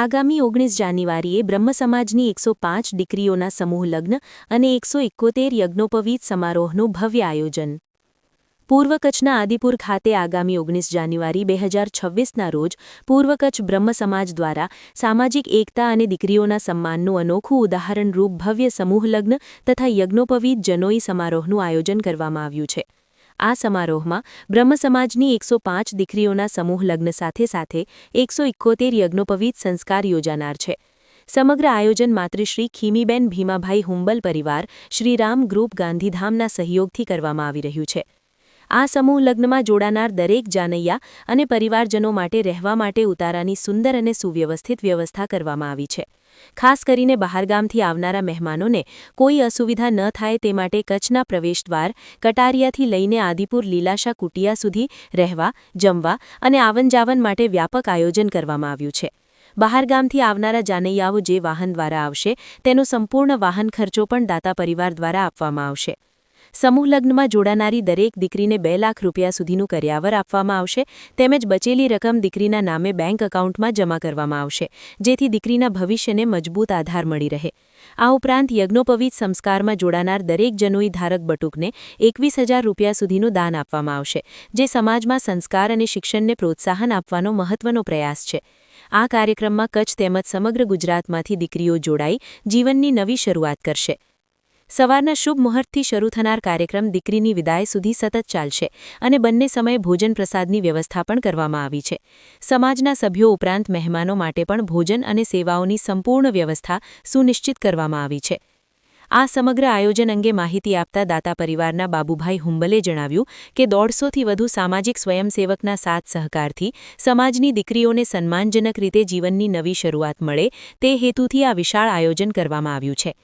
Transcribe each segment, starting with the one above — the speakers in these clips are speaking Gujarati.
આગામી ઓગણીસ જાન્યુઆરીએ બ્રહ્મ સમાજની એકસો પાંચ દીકરીઓના સમૂહ લગ્ન અને એકસો એકોતેર યજ્ઞોપવીત સમારોહનું ભવ્ય આયોજન. પૂર્વ કચ્છના આદિપુર ખાતે આગામી ઓગણીસ જાન્યુઆરી બે હજાર છવ્વીસના રોજ પૂર્વ કચ્છ બ્રહ્મ સમાજ દ્વારા સામાજિક એકતા અને દીકરીઓના સન્માનનું અનોખું ઉદાહરણરૂપ ભવ્ય સમૂહ લગ્ન તથા યજ્ઞોપવીત જનોઈ સમારોહનું આયોજન કરવામાં આવ્યું છે. આ સમારોહમાં બ્રહ્મ સમાજની એકસો પાંચ દીકરીઓના સમૂહ લગ્ન સાથે સાથે એકસો ઇકોતેર યજ્ઞોપવીત સંસ્કાર યોજાનાર છે. સમગ્ર આયોજન માતૃશ્રી ખીમીબેન ભીમાભાઈ હુંબલ પરિવાર શ્રીરામ ગ્રુપ ગાંધીધામના સહયોગથી કરવામાં આવી રહ્યું છે. આ સમૂહ લગ્નમાં જોડાનાર દરેક જાનૈયા અને પરિવારજનો માટે રહેવા માટે ઉતારાની સુંદર અને સુવ્યવસ્થિત વ્યવસ્થા કરવામાં આવી છે. ખાસ કરીને બહારગામથી આવનારા મહેમાનોને કોઈ અસુવિધા ન થાય તે માટે કચ્છના પ્રવેશદ્વાર, કટારિયાથી લઈને આદિપુર લીલાશા કુટિયા સુધી રહેવા, જમવા અને આવન જાવન માટે વ્યાપક આયોજન કરવામાં આવ્યું છે. બહારગામથી આવનારા જાનૈયાઓ જે વાહન દ્વારા આવશે, તેનો સંપૂર્ણ વાહન ખર્ચો પણ દાતા પરિવાર દ્વારા આપવામાં આવશે. સમૂહ લગ્નમાં જોડાનારી દરેક દીકરીને બે લાખ રૂપિયા સુધીનું કર્યાવર આપવામાં આવશે, તેમજ બચેલી રકમ દીકરીના નામે બેંક એકાઉન્ટમાં જમા કરવામાં આવશે, જેથી દીકરીના ભવિષ્યને મજબૂત આધાર મળી રહે. આ ઉપરાંત યજ્ઞોપવિત સંસ્કારમાં જોડાનાર દરેક જનોઈ ધારક બટુકને એકવીસ રૂપિયા સુધીનું દાન આપવામાં આવશે, જે સમાજમાં સંસ્કાર અને શિક્ષણને પ્રોત્સાહન આપવાનો મહત્વનો પ્રયાસ છે. આ કાર્યક્રમમાં કચ્છ તેમજ સમગ્ર ગુજરાતમાંથી દીકરીઓ જોડાઈ જીવનની નવી શરૂઆત કરશે. સવારના શુભ મુહૂર્તથી શરૂ થનાર કાર્યક્રમ દીકરીની વિદાય સુધી સતત ચાલશે અને બંને સમયે ભોજન પ્રસાદની વ્યવસ્થા પણ કરવામાં આવી છે. સમાજના સભ્યો ઉપરાંત મહેમાનો માટે પણ ભોજન અને સેવાઓની સંપૂર્ણ વ્યવસ્થા સુનિશ્ચિત કરવામાં આવી છે. આ સમગ્ર આયોજન અંગે માહિતી આપતા દાતા પરિવારના બાબુભાઈ હુંબલે જણાવ્યું કે દોઢસોથી વધુ સામાજિક સ્વયંસેવકના સાથ સહકારથી સમાજની દીકરીઓને સન્માનજનક રીતે જીવનની નવી શરૂઆત મળે તે હેતુથી આ વિશાળ આયોજન કરવામાં આવ્યું છે.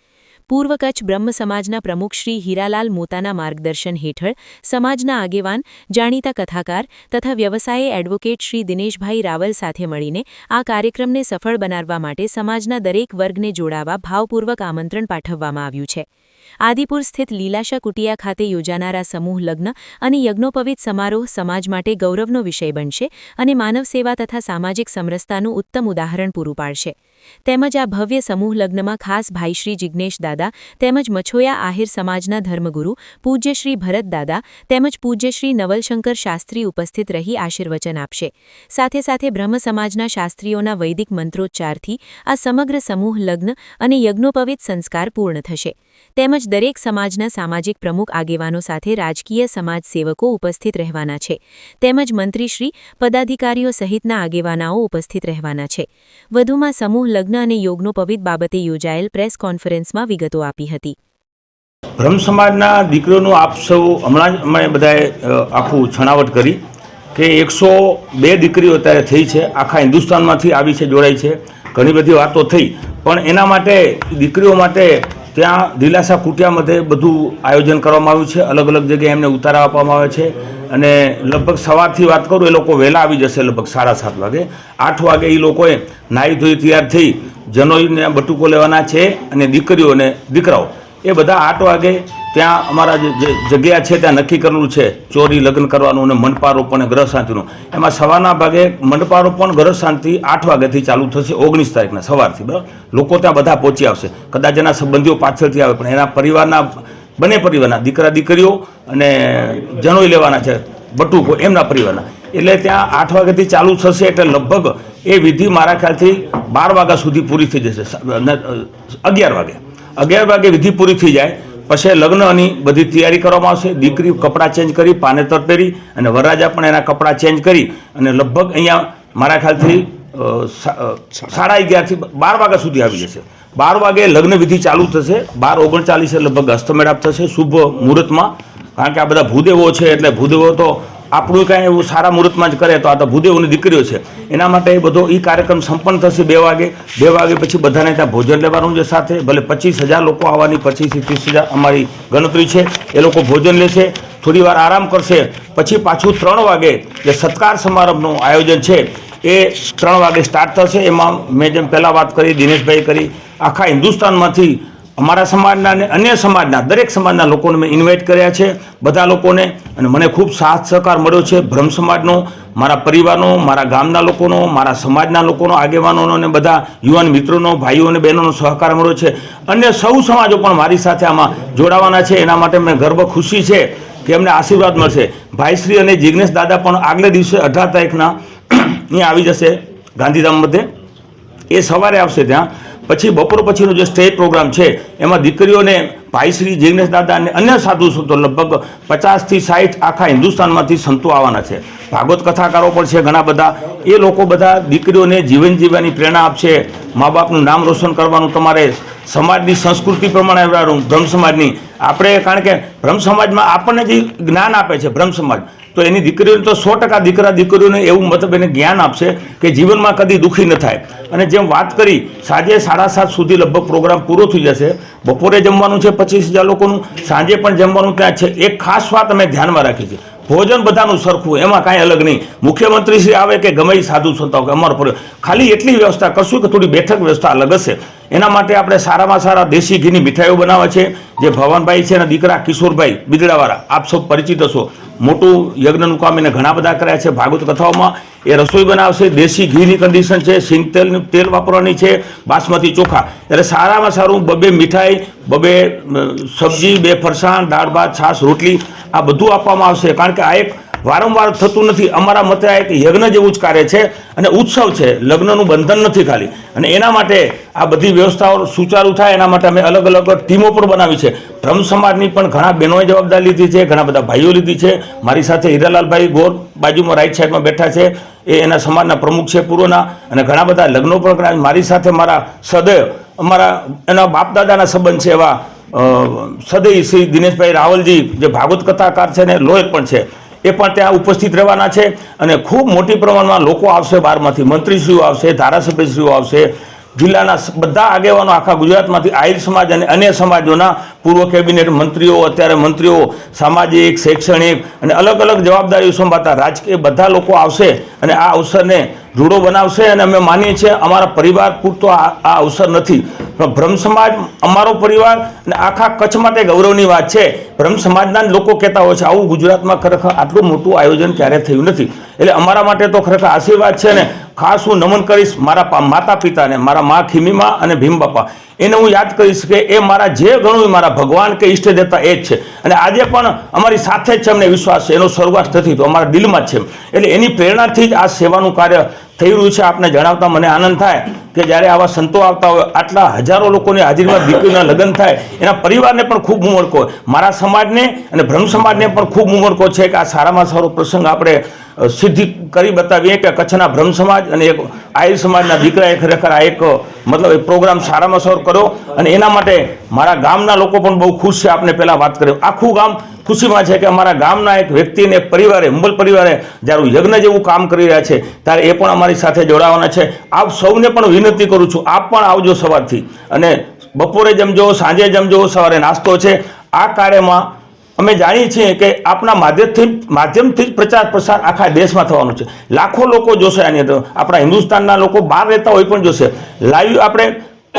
પૂર્વ કચ્છ બ્રહ્મ સમાજના પ્રમુખ શ્રી હીરાલાલ મોતાના માર્ગદર્શન હેઠળ સમાજના આગેવાન, જાણીતા કથાકાર તથા વ્યવસાયે એડવોકેટ શ્રી દિનેશભાઈ રાવલ સાથે મળીને આ કાર્યક્રમને સફળ બનાવવા માટે સમાજના દરેક વર્ગને જોડાવા ભાવપૂર્વક આમંત્રણ પાઠવવામાં આવ્યું છે. આદિપુર સ્થિત લીલાશા કુટિયા ખાતે યોજાનારા સમૂહ લગ્ન અને યજ્ઞોપવિત સમારોહ સમાજ માટે ગૌરવનો વિષય બનશે અને માનવ સેવા તથા સામાજિક સમરસતાનું ઉત્તમ ઉદાહરણ પૂરું પાડશે. તેમજ આ ભવ્ય સમૂહ લગ્નમાં ખાસ ભાઈ શ્રી જિજ્ઞેશ દાદા તેમજ મછોયા આહિર સમાજના ધર્મગુરુ, પૂજ્ય શ્રી દાદા, તેમજ પૂજ્ય નવલશંકર શાસ્ત્રી ઉપસ્થિત રહી આશીર્વચન આપશે. સાથે સાથે બ્રહ્મ સમાજના શાસ્ત્રીઓના વૈદિક મંત્રોચ્ચારથી આ સમગ્ર સમૂહ લગ્ન અને યજ્ઞોપવિત સંસ્કાર પૂર્ણ થશે. તેમજ દરેક સમાજના સામાજિક પ્રમુખ આગેવાનો સાથે રાજકીય સમાજ સેવકો ઉપસ્થિત રહેવાના છે. તેમજ મંત્રીશ્રી પદાધિકારીઓ સહિતના આગેવાનાઓ ઉપસ્થિત રહેવાના છે. વધુમાં સમૂહ લગ્ન અને યોગનોપવિત બાબતે યોજાયેલ પ્રેસ કોન્ફરન્સમાં વિગતો આપી હતી. બ્રહ્મ સમાજના દીકરીઓનું આપ સૌ હમણાં જ અમે બધાએ આખું છણાવટ કરી કે એકસો બે દીકરીઓ અત્યારે થઈ છે. આખા હિન્દુસ્તાનમાંથી આવી છે, જોડાઈ છે. ઘણી બધી વાતો થઈ. પણ એના માટે, દીકરીઓ માટે ત્યાં દિલાસા કુટિયાमध्ये બધું આયોજન કરવામાં આવ્યું છે. અલગ અલગ જગ્યાએ એમને ઉતારા આપવામાં આવે છે. અને લગભગ સવારથી વાત કરું, એ લોકો વહેલા આવી જશે લગભગ સાડા સાત વાગે. આઠ વાગે એ લોકોએ નાહી ધોઈ તૈયાર થઈ જનોઈને બટુકો લેવાના છે અને દીકરીઓને દીકરાઓ એ બધા આઠ વાગે ત્યાં અમારા જે જગ્યા છે, ત્યાં નક્કી કરેલું છે, ચોરી, લગ્ન કરવાનું અને મંડપારોપણ અને ગ્રહ શાંતિનું. એમાં સવારના ભાગે મંડપારોપણ ગ્રહ શાંતિ આઠ વાગ્યાથી ચાલુ થશે, ઓગણીસ તારીખના સવારથી, બરાબર? લોકો ત્યાં બધા પહોંચી આવશે. કદાચ એના સંબંધીઓ પાછળથી આવે, પણ એના પરિવારના, બંને પરિવારના દીકરા દીકરીઓ અને જણોઈ લેવાના છે, બટુકો, એમના પરિવારના. એટલે ત્યાં આઠ વાગ્યાથી ચાલુ થશે એટલે લગભગ એ વિધિ મારા ખ્યાલથી બાર વાગ્યા સુધી પૂરી થઈ જશે અગિયાર વાગે. અગિયાર વાગે વિધિ પૂરી થઈ જાય, પછી લગ્નની બધી તૈયારી કરવામાં આવશે. દીકરી કપડાં ચેન્જ કરી પાનેતર પહેરી અને વરરાજા પણ એના કપડાં ચેન્જ કરી અને લગભગ અહીંયા મારા ખ્યાલથી સાડા અગિયારથી બાર વાગ્યા સુધી આવી જશે. બાર વાગે લગ્ન વિધિ ચાલુ થશે. બાર ઓગણચાલીસે લગભગ હસ્તમેળાપ થશે શુભ મુહૂર્તમાં. કારણ કે આ બધા ભૂદેવો છે એટલે ભૂદેવો તો આપણું કાંઈ એવું સારા મુહૂર્તમાં જ કરે તો આ તો ભૂદેવોની દીકરીઓ છે. એના માટે એ બધો એ કાર્યક્રમ સંપન્ન થશે બે વાગે. બે વાગે પછી બધાને ત્યાં ભોજન લેવાનું છે સાથે. ભલે પચીસ હજાર લોકો આવવાની પચીસથી ત્રીસ હજાર અમારી ગણતરી છે. એ લોકો ભોજન લેશે, થોડી વાર આરામ કરશે. પછી પાછું ત્રણ વાગે જે સત્કાર સમારંભનું આયોજન છે, એ ત્રણ વાગે સ્ટાર્ટ થશે. એમાં મેં જેમ પહેલાં વાત કરી, દિનેશભાઈ કરી, આખા હિન્દુસ્તાનમાંથી અમારા સમાજના અને અન્ય સમાજના, દરેક સમાજના લોકોને મેં ઇન્વાઇટ કર્યા છે, બધા લોકોને. અને મને ખૂબ સાથ સહકાર મળ્યો છે બ્રહ્મ સમાજનો, મારા પરિવારનો, મારા ગામના લોકોનો, મારા સમાજના લોકોનો, આગેવાનોનો અને બધા યુવાન મિત્રોનો, ભાઈઓ અને બહેનોનો સહકાર મળ્યો છે. અન્ય સૌ સમાજો પણ મારી સાથે આમાં જોડાવાના છે. એના માટે મને ગર્વ, ખુશી છે કે એમને આશીર્વાદ મળશે. ભાઈશ્રી અને જિજ્ઞેશ દાદા પણ આગલે દિવસે અઢાર તારીખના અહીંયા આવી જશે ગાંધીધામ મધ્યે. એ સવારે આવશે ત્યાં. પછી બપોર પછીનો જે સ્ટેજ પ્રોગ્રામ છે, એમાં દીકરીઓને ભાઈશ્રી જિગ્નેશ દાદા અને અન્ય સાધુ સંતો લગભગ પચાસથી સાઠ આખા હિન્દુસ્તાનમાંથી સંતો આવવાના છે. ભાગવત કથાકારો પણ છે ઘણા બધા. એ લોકો બધા દીકરીઓને જીવન જીવવાની પ્રેરણા આપશે. મા બાપનું નામ રોશન કરવાનું તમારે સમાજની સંસ્કૃતિ પ્રમાણે રહેવાનું બ્રહ્મ સમાજની આપણે કારણ કે બ્રહ્મ સમાજમાં આપણને જે જ્ઞાન આપે છે બ્રહ્મ સમાજ તો એની દીકરીઓને તો સો ટકા દીકરા દીકરીઓને એવું મતલબ એને જ્ઞાન આપશે કે જીવનમાં કદી દુઃખી ન થાય. અને જેમ વાત કરી, સાંજે સાડા સાત સુધી લગભગ પ્રોગ્રામ પૂરો થઈ જશે. બપોરે જમવાનું છે પચીસ હજાર લોકોનું, સાંજે પણ જમવાનું ત્યાં છે. એક ખાસ વાત અમે ધ્યાનમાં રાખી છે. ભોજન બધાનું સરખું, એમાં કાંઈ અલગ નહીં. મુખ્યમંત્રી શ્રી આવે કે ગમે સાધુ સંતો કે અમારો પર. ખાલી એટલી વ્યવસ્થા કરશું કે થોડી બેઠક વ્યવસ્થા અલગ હશે. એના માટે આપણે સારામાં સારા દેશી ઘીની મીઠાઈઓ બનાવે છે. જે ભવનભાઈ છે એના દીકરા કિશોરભાઈ બિદડાવાળા, આપ સૌ પરિચિત હશો. મોટું યજ્ઞનું કામ એને ઘણા બધા કર્યા છે. ભાગવત કથાઓમાં એ રસોઈ બનાવશે, દેશી ઘીની કન્ડિશન છે, સિંગ તેલનું તેલ વાપરવાની છે, બાસમતી ચોખા. એટલે સારામાં સારું બબે મીઠાઈ, બબે સબ્જી, બે ફરસાણ, દાળ, ભાત, છાશ, રોટલી આ બધું આપવામાં આવશે. કારણ કે આ એક વારંવાર થતું નથી. અમારા મતે આ એક યજ્ઞ જેવું જ કાર્ય છે અને ઉત્સવ છે. લગ્નનું બંધન નથી ખાલી. અને એના માટે આ બધી વ્યવસ્થાઓ સુચારુ થાય, એના માટે અમે અલગ અલગ ટીમો પણ બનાવી છે. બ્રહ્મ સમાજની પણ ઘણા બહેનોએ જવાબદારી લીધી છે, ઘણા બધા ભાઈઓ લીધી છે. મારી સાથે હીરાલાલભાઈ ગોર બાજુમાં રાઈટ સાઈડમાં બેઠા છે. એ એના સમાજના પ્રમુખ છે પૂર્વના અને ઘણા બધા લગ્નો પણ મારી સાથે મારા સદૈવ અમારા એના બાપ દાદાના સંબંધ છે એવા સદૈવ શ્રી દિનેશભાઈ રાવલજી, જે ભાગવત કથાકાર છે ને લોયર પણ છે. એ પણ ત્યાં ઉપસ્થિત રહેવાના છે. અને ખૂબ મોટી પ્રમાણમાં લોકો આવશે બહારમાંથી. મંત્રીશ્રીઓ આવશે, ધારાસભ્યશ્રીઓ આવશે. જિલ્લાના બધા આગેવાનો આખા ગુજરાતમાંથી આહિર સમાજ અને અન્ય સમાજોના પૂર્વ કેબિનેટ મંત્રીઓ, અત્યારે મંત્રીઓ, સામાજિક, શૈક્ષણિક અને અલગ અલગ જવાબદારીઓ સંભાળતા રાજકીય બધા લોકો આવશે અને આ અવસરને રૂડો બનાવશે અને અમે માનીએ છીએ અમારા પરિવાર પૂરતો આ અવસર નથી. બ્રહ્મ સમાજ અમારો પરિવાર અને આખા કચ્છ માટે ગૌરવની વાત છે. બ્રહ્મ સમાજના લોકો કહેતા હોય છે, આવું ગુજરાતમાં ખરેખર આટલું મોટું આયોજન ક્યારે થયું નથી. એટલે અમારા માટે તો ખરેખર આશીર્વાદ છે ને. ખાસ હું નમન કરીશ મારા માતા પિતાને મારા મા ખીમીમા અને ભીમ બાપા એને હું યાદ કરીશ કે એ મારા જે ગણું મારા ભગવાન કે ઈષ્ટ દેતા એ જ છે. અને આજે પણ અમારી સાથે જ છે અમને વિશ્વાસ છે. એનો સ્વર્ગવાસ નથી, તો અમારા દિલમાં જ છે એટલે એની પ્રેરણાથી જ આ સેવાનું કાર્ય થઈ રહ્યું છે. આપને જણાવતા મને આનંદ થાય કે જ્યારે આવા સંતો આવતા હોય, આટલા હજારો લોકોની હાજરીમાં દીકરીના લગ્ન થાય, એના પરિવારને પણ ખૂબ મુમળકો મારા સમાજને અને બ્રહ્મ સમાજને પણ ખૂબ મુમળકો છે કે આ સારામાં સારો પ્રસંગ આપણે સિદ્ધિ કરી બતાવીએ કે કચ્છના બ્રહ્મ સમાજ અને એક આયુર સમાજના દીકરાએ ખરેખર આ એક મતલબ એ પ્રોગ્રામ સારામાં સારો કર્યો અને એના માટે મારા ગામના લોકો પણ બહુ ખુશ છે. આપને પહેલાં વાત કરી આખું ગામ ખુશીમાં છે કે અમારા ગામના એક વ્યક્તિને એક પરિવારે, હુંબલ પરિવારે જ્યારે યજ્ઞ જેવું કામ કરી રહ્યા છે, ત્યારે એ પણ અમારી સાથે જોડાવાના છે. આપ સૌને પણ વિનંતી કરું છું, આપ પણ આવજો સવારથી. અને બપોરે જમજો સાંજે જમજો સવારે નાસ્તો છે. આ કાર્યમાં અમે જાણીએ છીએ કે આપણા માધ્યમથી માધ્યમથી જ પ્રચાર પ્રસાર આખા દેશમાં થવાનો છે. લાખો લોકો જોશે આની અંદર. આપણા હિન્દુસ્તાનના લોકો બહાર રહેતા હોય પણ જોશે. લાઈવ આપણે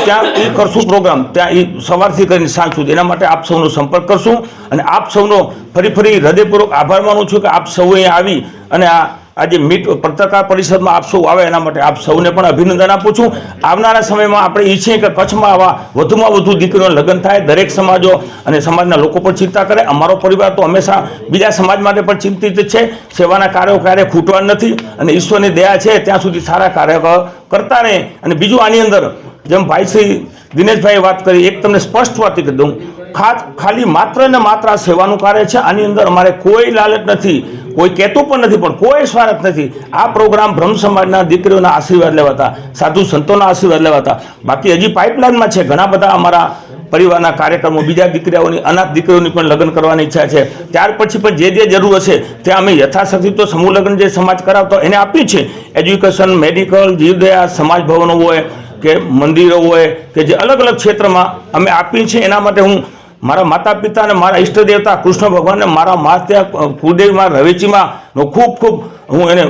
ત્યાં એ કરશું પ્રોગ્રામ. ત્યાં એ સવારથી કરીને સાંજ સુધી. એના માટે આપ સૌનો સંપર્ક કરશું અને આપ સૌનો ફરી ફરી હૃદયપૂર્વક આભાર માનું છું કે આપ સૌ અહીંયા આવી અને આ આજે મીટ પત્રકાર પરિષદમાં આપ સૌ આવે એના માટે આપ સૌને પણ અભિનંદન આપું છું. આવનારા સમયમાં આપણે ઈચ્છીએ કે કચ્છમાં આવા વધુમાં વધુ દીકરીઓના લગ્ન થાય, દરેક સમાજો અને સમાજના લોકો પણ ચિંતા કરે. અમારો પરિવાર તો હંમેશા બીજા સમાજ માટે પણ ચિંતિત છે. સેવાના કાર્યો ક્યારેય ખૂટવા નથી અને ઈશ્વરની દયા છે, ત્યાં સુધી સારા કાર્ય કરતા રહે. અને બીજું આની અંદર જેમ ભાઈ શ્રી દિનેશભાઈએ વાત કરી, એક તમને સ્પષ્ટ વાત કરી દઉં. ખાલી માત્ર ને માત્ર સેવાનું કાર્ય છે. આની અંદર અમારે કોઈ લાલચ નથી, કોઈ કહેતું પણ નથી, પણ કોઈ સ્વાર્થ નથી. આ પ્રોગ્રામ બ્રહ્મ સમાજના દીકરીઓના આશીર્વાદ લેવાતા, સાધુ સંતોના આશીર્વાદ લેવાતા. બાકી હજી પાઇપલાઇનમાં છે. ઘણા બધા અમારા પરિવારના કાર્યક્રમો, બીજા દીકરીઓની, અનાથ દીકરીઓની પણ લગ્ન કરવાની ઈચ્છા છે. ત્યાર પછી પણ જે જે જરૂર હશે ત્યાં અમે યથાશક્તિ તો સમૂહ લગ્ન જે સમાજ કરાવતો, એને આપ્યું છે. એજ્યુકેશન મેડિકલ જીવદયા સમાજ ભવનો હોય, કે મંદિરો હોય, કે જે અલગ અલગ ક્ષેત્રમાં અમે આપીએ છીએ એના માટે હું મારા માતા પિતા અને મારા ઈષ્ટ દેવતા કૃષ્ણ ભગવાનને મારા માતા કુળદેવીમાં રવેચીમાં ખૂબ ખૂબ હું એને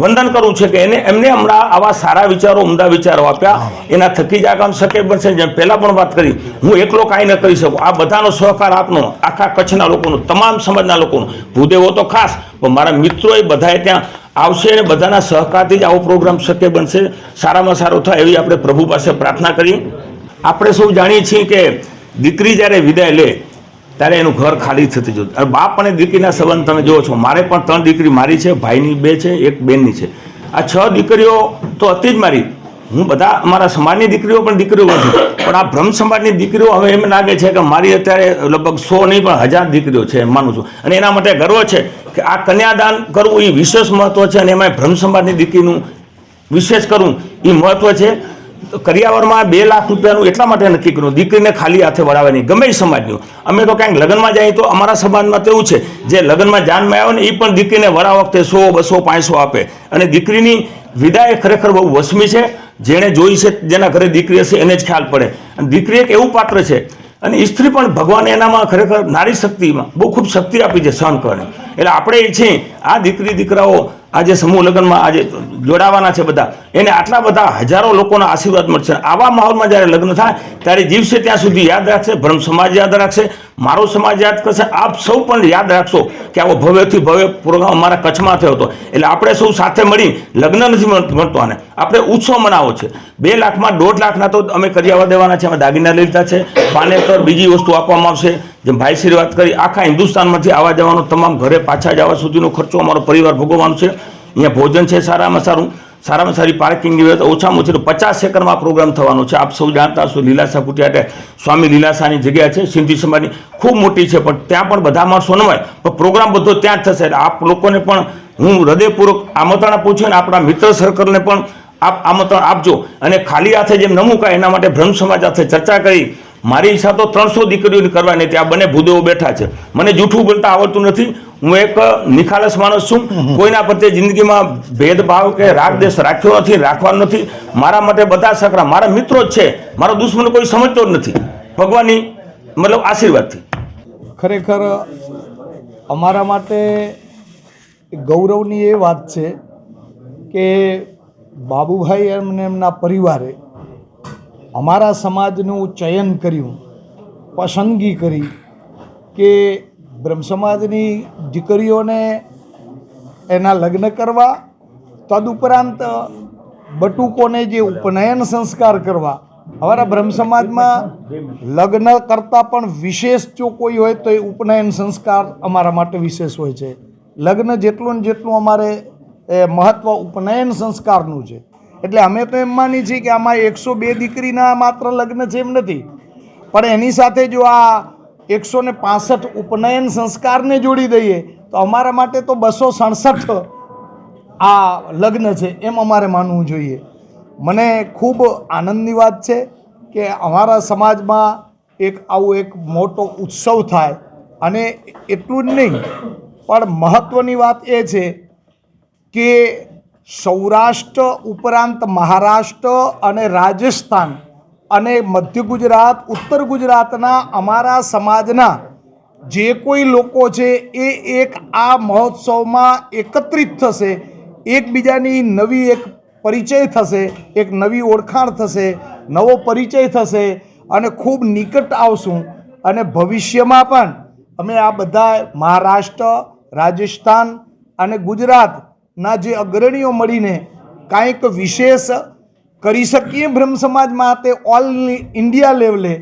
વંદન કરું છું કે એને એમને હમણાં આવા સારા વિચારો ઉમદા વિચારો આપ્યા. એના થકી જ આગળ શકે બનશે. જેમ પહેલાં પણ વાત કરી હું એકલો કાંઈ ન કરી શકું. આ બધાનો સહકાર આપનો આખા કચ્છના લોકોનો તમામ સમાજના લોકોનો. ભૂદેવો તો ખાસ પણ મારા મિત્રોએ બધાએ ત્યાં આવશે અને બધાના સહકારથી જ આવો પ્રોગ્રામ શક્ય બનશે. સારામાં સારો થાય એવી આપણે પ્રભુ પાસે પ્રાર્થના કરી આપણે સૌ જાણીએ છીએ કે દીકરી જ્યારે વિદાય લે, ત્યારે એનું ઘર ખાલી થતું જતું. અને બાપ અને દીકરીના સંબંધ તમે જુઓ છો, મારે પણ ત્રણ દીકરી મારી છે, ભાઈની બે છે, એક બેનની છે. આ છ દીકરીઓ તો હતી જ મારી. હું બધા અમારા સમાજની દીકરીઓ પણ દીકરીઓ નથી પણ આ બ્રહ્મ સમાજની દીકરીઓ હવે એમ લાગે છે કે મારી અત્યારે લગભગ સો નહીં પણ હજાર દીકરીઓ છે, એમ માનું છું. અને એના માટે ગર્વ છે કે આ કન્યાદાન કરવું એ વિશેષ મહત્વ છે અને એમાં બ્રહ્મ સમાજની દીકરીનું વિશેષ કરવું એ મહત્વ છે. કરિયાવરમાં બે લાખ રૂપિયાનું એટલા માટે નક્કી કર્યું? દીકરીને ખાલી હાથે વળાવે ગમે એ સમાજનું. અમે તો ક્યાંક લગ્નમાં જઈએ તો અમારા સમાજમાં તેવું છે, જે લગ્નમાં જાનમાં આવે ને એ પણ દીકરીને વળા વખતે સો, બસો, પાંચસો આપે. અને દીકરીની વિદાય ખરેખર બહુ વસમી છે. જેણે જોઈ છે જેના ઘરે દીકરી હશે, એને જ ખ્યાલ પડે. અને દીકરી એક એવું પાત્ર છે. અને સ્ત્રી પણ ભગવાને એનામાં ખરેખર નારી શક્તિમાં બહુ ખૂબ શક્તિ આપી છે સહન કરવાની. એટલે આપણે એ છીએ. આ દીકરી દીકરાઓ આ જે સમૂહ લગ્નમાં આજે જોડાવાના છે બધા. એને આટલા બધા હજારો લોકોના આશીર્વાદ મળશે. આવા માહોલમાં જ્યારે લગ્ન થાય, ત્યારે જીવશે ત્યાં સુધી યાદ રાખશે બ્રહ્મ સમાજ યાદ રાખશે, મારો સમાજ યાદ કરશે. આપ સૌ પણ યાદ રાખશો કે આવો ભવ્યથી ભવ્ય પ્રોગ્રામ અમારા કચ્છમાં થયો હતો. એટલે આપણે સૌ સાથે મળી લગ્ન નથી મળ- મળતો આને. આપણે ઉત્સવ મનાવો છે. બે લાખમાં દોઢ લાખના તો અમે કરિયાવા દેવાના છે. અમે દાગીના લીધા છે. પાનેતર બીજી વસ્તુ આપવામાં આવશે. જેમ ભાઈશ્રી વાત કરી, આખા હિન્દુસ્તાનમાંથી આવવા જવાનો, તમામ ઘરે પાછા જવા સુધીનો ખર્ચો અમારો પરિવાર ભોગવવાનો છે. અહીંયા ભોજન છે સારામાં સારું, સારામાં સારી પાર્કિંગની વ્યવસ્થા, ઓછામાં ઓછી પચાસ એકરમાં પ્રોગ્રામ થવાનો છે. આપ સૌ જાણતા હશો લીલાસા કુટિયાટે સ્વામી લીલાસાની જગ્યા છે, સિંધી સમાજની, ખૂબ મોટી છે, પણ ત્યાં પણ બધા માણસો ન હોય પણ પ્રોગ્રામ બધો ત્યાં જ થશે. આપ લોકોને પણ હું હૃદયપૂર્વક આમંત્રણ આપું છું અને આપણા મિત્ર સર્કલને પણ આપ આમંત્રણ આપજો. અને ખાલી હાથે જેમ ન મુકાય એના માટે બ્રહ્મ સમાજ સાથે ચર્ચા કરી મારી ઈચ્છા તો ત્રણસો દીકરીઓની કરવાની હતી. આ બંને ભૂદેવો બેઠા છે. મને જૂઠું બોલતા આવડતું નથી. હું એક નિખાલસ માણસ છું. કોઈના પ્રત્યે જિંદગીમાં ભેદભાવ કે રાગ દેશ રાખ્યો નથી રાખવાનો નથી. મારા માટે બધા સકરા મારા મિત્રો જ છે. મારો દુશ્મન કોઈ સમજતો જ નથી. ભગવાનની મતલબ આશીર્વાદથી. ખરેખર અમારા માટે ગૌરવની એ વાત છે કે બાબુભાઈ એમને એમના પરિવારે અમારા સમાજનું ચયન કર્યું, પસંદગી કરી કે બ્રહ્મ સમાજની દીકરીઓને એના લગ્ન કરવા, તદુપરાંત બટુકોને જે ઉપનયન સંસ્કાર કરવા. અમારા બ્રહ્મ સમાજમાં લગ્ન કરતાં પણ વિશેષ જો કોઈ હોય તો એ ઉપનયન સંસ્કાર અમારા માટે વિશેષ હોય છે. લગ્ન જેટલું ને જેટલું અમારે એ મહત્ત્વ ઉપનયન સંસ્કારનું છે. એટલે અમે તો એમ માની છીએ કે આમાં એકસો બે દીકરીના માત્ર લગ્ન છે એમ નથી. પણ એની સાથે જો આ એકસો ને પાસઠ ઉપનયન સંસ્કારને જોડી દઈએ, તો અમારા માટે તો બસો સડસઠ આ લગ્ન છે એમ અમારે માનવું જોઈએ. મને ખૂબ આનંદની વાત છે કે અમારા સમાજમાં એક આવું એક મોટો ઉત્સવ થાય, અને એટલું જ નહીં, પણ મહત્ત્વની વાત એ છે કે સૌરાષ્ટ્ર ઉપરાંત મહારાષ્ટ્ર અને રાજસ્થાન અને મધ્ય ગુજરાત, ઉત્તર ગુજરાતના અમારા સમાજના જે કોઈ લોકો છે એ એક આ મહોત્સવમાં એકત્રિત થશે, એકબીજાની નવી એક પરિચય થશે, એક નવી ઓળખાણ થશે, નવો પરિચય થશે અને ખૂબ નિકટ આવશું. અને ભવિષ્યમાં પણ અમે આ બધા મહારાષ્ટ્ર, રાજસ્થાન અને ગુજરાતના જે અગ્રણીઓ મળીને કાંઈક વિશેષ કરી શકીએ બ્રહ્મ સમાજ માટે ઓલ ઇન્ડિયા લેવલે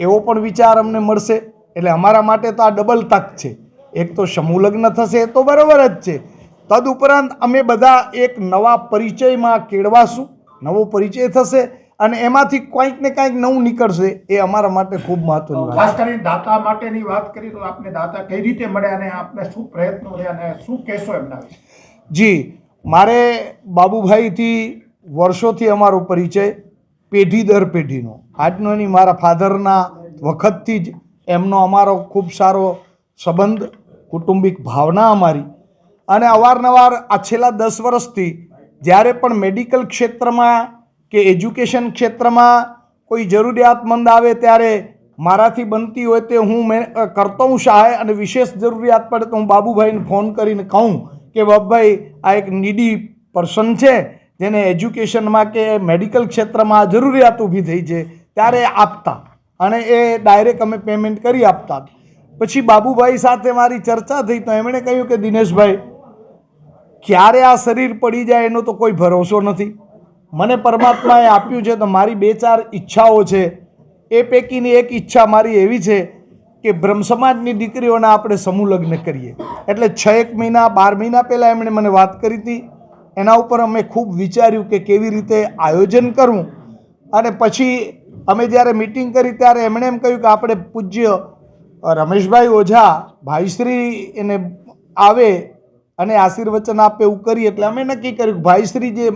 એવો પણ વિચાર અમને મળશે. એટલે અમારા માટે તો આ ડબલ તક છે. એક તો સમૂહ લગ્ન થશે, એ તો બરાબર જ છે. તદુપરાંત અમે બધા એક નવા પરિચયમાં કેળવાશું. નવો પરિચય થશે અને એમાંથી કંઈક ને કંઈક નવું નીકળશે, એ અમારા માટે ખૂબ મહત્વનું ખાસ કરીને દાતા માટેની વાત કરી તો આપને દાતા કઈ રીતે મળ્યા અને આપને શું પ્રયત્નો રહ્યા અને શું કહેશો એમના વિશે? જી, મારે બાબુભાઈથી વર્ષોથી અમારો પરિચય, પેઢી દર પેઢીનો. આજનો એની મારા ફાધરના વખતથી જ એમનો અમારો ખૂબ સારો સંબંધ, કુટુંબિક ભાવના અમારી. અને અવારનવાર આ છેલ્લા દસ વર્ષથી જ્યારે પણ મેડિકલ ક્ષેત્રમાં કે એજ્યુકેશન ક્ષેત્રમાં કોઈ જરૂરિયાતમંદ આવે ત્યારે મારાથી બનતી હોય તે હું મેં કરતો હું સહાય અને વિશેષ જરૂરિયાત પડે તો હું બાબુભાઈને ફોન કરીને કહું. કે બાપભાઈ, આ એક નીડી પર્સન છે, જેને એજ્યુકેશનમાં કે મેડિકલ ક્ષેત્રમાં જરૂરિયાત ઊભી થઈ છે, ત્યારે આપતા અને એ ડાયરેક્ટ અમે પેમેન્ટ કરી આપતા. પછી બાબુભાઈ સાથે મારી ચર્ચા થઈ તો એમણે કહ્યું કે, દિનેશભાઈ, ક્યારે આ શરીર પડી જાય એનો તો કોઈ ભરોસો નથી. મને પરમાત્માએ આપ્યું છે તો મારી બે ચાર ઈચ્છાઓ છે. એ પૈકીની એક ઈચ્છા મારી એવી છે કે બ્રહ્મ સમાજની દીકરીઓના આપણે સમૂહ લગ્ન કરીએ. એટલે છ એક મહિના, બાર મહિના પહેલાં એમણે મને વાત કરી હતી. એના ઉપર અમે ખૂબ વિચાર્યું કે કેવી રીતે આયોજન કરવું. અને પછી અમે જ્યારે મિટિંગ કરી ત્યારે એમણે એમ કહ્યું કે આપણે પૂજ્ય રમેશભાઈ ઓઝા, ભાઈશ્રી એને આવે અને આશીર્વચન આપે એવું કરીએ. એટલે અમે નક્કી કર્યું ભાઈશ્રી જે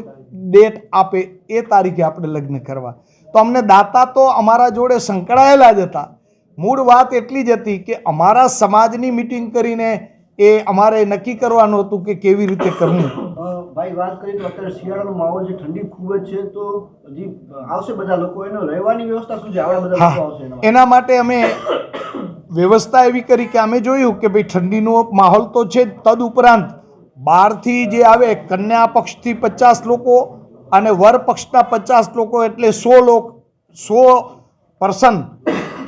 ડેટ આપે એ તારીખે આપણે લગ્ન કરવા. તો અમને દાતા તો અમારા જોડે સંકળાયેલા જ હતા. મૂળ વાત એટલી જ હતી કે અમારા સમાજની મિટિંગ કરીને એ અમારે નક્કી કરવાનું હતું કે કેવી રીતે કરવું. ભાઈ વાત કરીએ તો અત્યારે શિયાળાનો માહોલ છે ઠંડી ખૂબ જ છે તો હજી આવશે બધા લોકો? એનો રહેવાની વ્યવસ્થા શું છે? આવડા બધા લોકો આવશે એના માટે? અમે વ્યવસ્થા એવી કરી કે અમે જોયું કે ભાઈ ઠંડીનો માહોલ તો છે તદ ઉપરાંત બહારથી જે આવે કન્યા પક્ષથી પચાસ લોકો અને વર પક્ષના પચાસ લોકો એટલે સો લોક સો પર્સન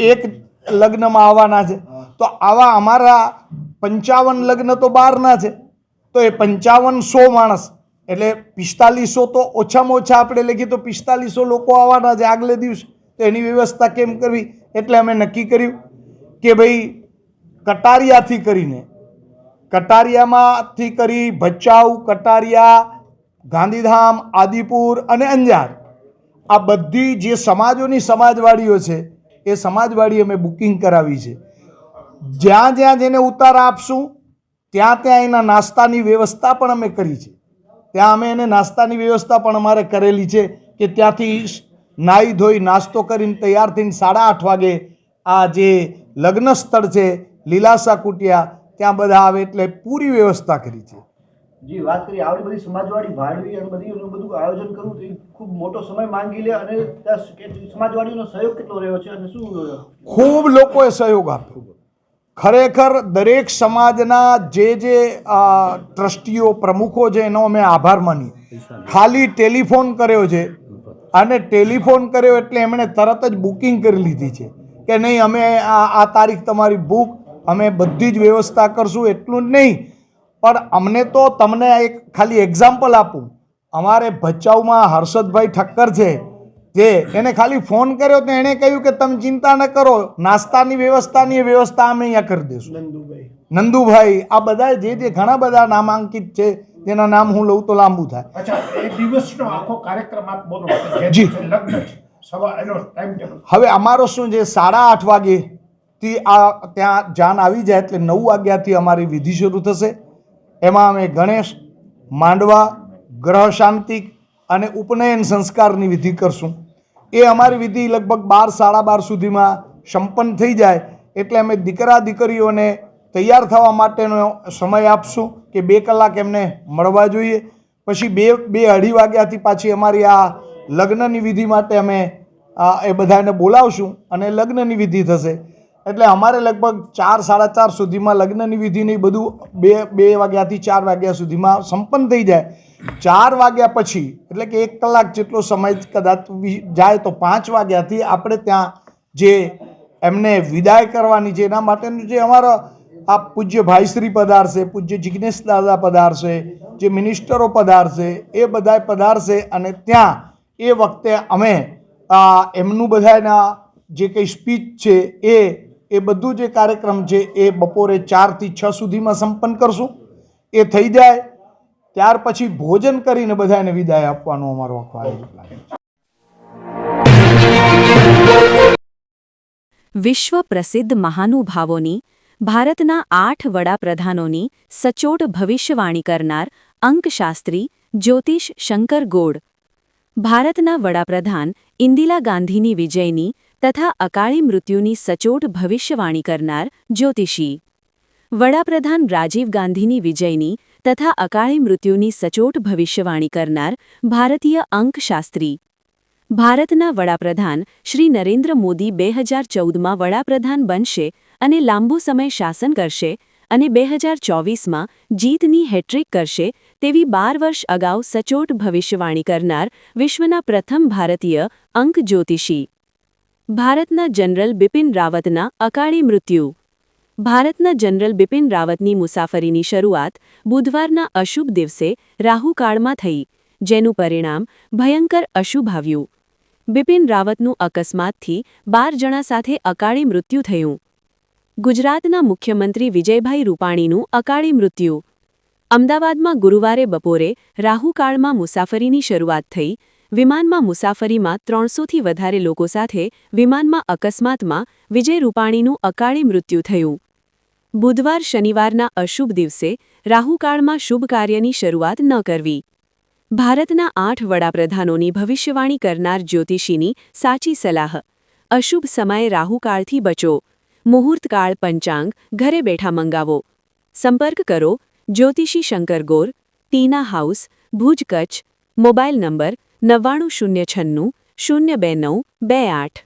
એક લગ્નમાં આવવાના છે. તો આવા અમારા પંચાવન લગ્ન તો બહારના છે. તો એ પંચાવન સો માણસ. એટલે પિસ્તાલીસો તો ઓછામાં ઓછા આપણે લખીએ તો પિસ્તાલીસો લોકો આવવાના છે આગલે દિવસે. તો એની વ્યવસ્થા કેમ કરવી? એટલે અમે નક્કી કર્યું કે ભાઈ કટારિયાથી કરીને કટારિયામાંથી કરી ભચાઉ કટારિયા ગાંધીધામ આદિપુર અને અંજાર આ બધી જે સમાજોની સમાજવાડીઓ છે એ સમાજવાળી અમે બુકિંગ કરાવી છે. જ્યાં જ્યાં જેને ઉતારા આપશું, ત્યાં ત્યાં એના નાસ્તાની વ્યવસ્થા પણ અમે કરી છે. ત્યાં અમે એને નાસ્તાની વ્યવસ્થા પણ અમારે કરેલી છે કે ત્યાંથી નાહી ધોઈ નાસ્તો કરીને તૈયાર થઈને સાડા આઠ વાગે આ જે લગ્ન સ્થળ છે લીલાસા કુટિયા, ત્યાં બધા આવે એટલે પૂરી વ્યવસ્થા કરી છે. જી વાત કરી, આવડી બધી સમાજવાડી ભાડવી અને બધી એનું બધું આયોજન કરવું એ ખૂબ મોટો સમય માંગી લે અને સમાજવાડીનો સહયોગ કેટલો રહ્યો છે અને શું ખૂબ લોકોએ સહયોગ આપ્યો. ખરેખર દરેક સમાજના જે જે ટ્રસ્ટીઓ, પ્રમુખો છે, એનો અમે આભાર માનીએ. ખાલી ટેલિફોન કર્યો છે અને ટેલિફોન કર્યો એટલે એમણે તરત જ બુકિંગ કરી લીધી છે કે નહીં, અમે આ આ તારીખ તમારી બુક, અમે બધી જ વ્યવસ્થા કરશું, એટલું જ નહીં. પણ અમને તો તમને એક ખાલી એક્ઝામ્પલ આપું. અમારે ભચાઉમાં હર્ષદભાઈ ઠક્કર છે જે એને ખાલી ફોન કર્યો તો એણે કહ્યું કે તમે ચિંતા ન કરો નાસ્તાની વ્યવસ્થાની વ્યવસ્થા અમે અહીંયા કરી દઈશું. નંદુભાઈ. નંદુભાઈ આ બધા જે જે ઘણા બધા નામાંકિત છે તેના નામ હું લઉં તો લાંબુ થાય. અચ્છા એ દિવસનો આખો કાર્યક્રમ આપ બોલો જી. હવે અમારો શું છે સાડા આઠ વાગેથી આ ત્યાં જાન આવી જાય એટલે નવ વાગ્યાથી અમારી વિધિ શરૂ થશે. એમાં અમે ગણેશ, માંડવા, ગ્રહ શાંતિ અને ઉપનયન સંસ્કારની વિધિ કરશું. એ અમારી વિધિ લગભગ બાર, સાડા બાર સુધીમાં સંપન્ન થઈ જાય એટલે અમે દીકરા, દીકરીઓને તૈયાર થવા માટેનો સમય આપશું કે બે કલાક એમને મળવા જોઈએ. પછી બે બે અઢી વાગ્યાથી પાછી અમારી આ લગ્નની વિધિ માટે અમે એ બધાને બોલાવશું અને લગ્નની વિધિ થશે. એટલે અમારે લગભગ ચાર, સાડા ચાર સુધીમાં લગ્નની વિધિની બધું બે બે વાગ્યાથી ચાર વાગ્યા સુધીમાં સંપન્ન થઈ જાય. ચાર વાગ્યા પછી, એટલે કે એક કલાક જેટલો સમય કદાચ જાય તો પાંચ વાગ્યાથી આપણે ત્યાં જે એમને વિદાય કરવાની છે, એના માટેનું જે અમારો આ પૂજ્ય ભાઈશ્રી પધારશે, પૂજ્ય જિજ્ઞેશ દાદા પધારશે, જે મિનિસ્ટરો પધારશે, એ બધાય પધારશે અને ત્યાં એ વખતે અમે એમનું બધાના જે કંઈ સ્પીચ છે એ એ બધું જે કાર્યક્રમ છે એ બપોરે ચારથી છ સુધીમાં સંપન્ન કરશું. એ થઈ જાય. ત્યાર પછી ભોજન કરીને બધાને વિદાય આપવાનો અમારો છે. વિશ્વ પ્રસિદ્ધ મહાનુભાવોની, ભારતના આઠ વડાપ્રધાનોની સચોટ ભવિષ્યવાણી કરનાર અંકશાસ્ત્રી જ્યોતિષ શંકર ગોડ, ભારતના વડાપ્રધાન ઇન્દિરા ગાંધીની વિજયની તથા અકાળી મૃત્યુની સચોટ ભવિષ્યવાણી કરનાર જ્યોતિષી. વડાપ્રધાન રાજીવ ગાંધીની વિજયની તથા અકાળી મૃત્યુની સચોટ ભવિષ્યવાણી કરનાર ભારતીય અંકશાસ્ત્રી. ભારતના વડાપ્રધાન શ્રી નરેન્દ્ર મોદી બે હજાર ચૌદમાં વડાપ્રધાન બનશે અને લાંબુ સમય શાસન કરશે અને બે હજાર ચોવીસમાં જીતની હેટ્રિક કરશે તેવી બાર વર્ષ અગાઉ સચોટ ભવિષ્યવાણી કરનાર વિશ્વના પ્રથમ ભારતીય અંક જ્યોતિષી ભારતના જનરલ બિપિન રાવતના અકાળી મૃત્યુ. ભારતના જનરલ બિપિન રાવતની મુસાફરીની શરૂઆત બુધવારના અશુભ દિવસે રાહુકાળમાં થઈ, જેનું પરિણામ ભયંકર અશુભ આવ્યું. બિપિન રાવતનું અકસ્માતથી બાર જણા સાથે અકાળે મૃત્યુ થયું. ગુજરાતના મુખ્યમંત્રી વિજયભાઈ રૂપાણીનું અકાળે મૃત્યુ. અમદાવાદમાં ગુરુવારે બપોરે રાહુકાળમાં મુસાફરીની શરૂઆત થઈ વિમાનમાં મુસાફરીમાં ત્રણસોથી વધારે લોકો સાથે, વિમાનમાં અકસ્માતમાં, વિજય રૂપાણીનું અકાળે મૃત્યુ થયું. બુધવાર શનિવારના અશુભ દિવસે, રાહુકાળમાં શુભ કાર્યની શરૂઆત ન કરવી. ભારતના આઠ વડાપ્રધાનોની ભવિષ્યવાણી કરનાર જ્યોતિષીની સાચી સલાહ. અશુભ સમયે રાહુકાળથી બચો. મુહૂર્તકાળ પંચાંગ, ઘરે બેઠા મંગાવો. સંપર્ક કરો જ્યોતિષી Shankar Gor, Tina house, Bhuj Kutch, mobile number નવ્વાણું શૂન્ય છન્નું શૂન્ય બે નવ બે આઠ.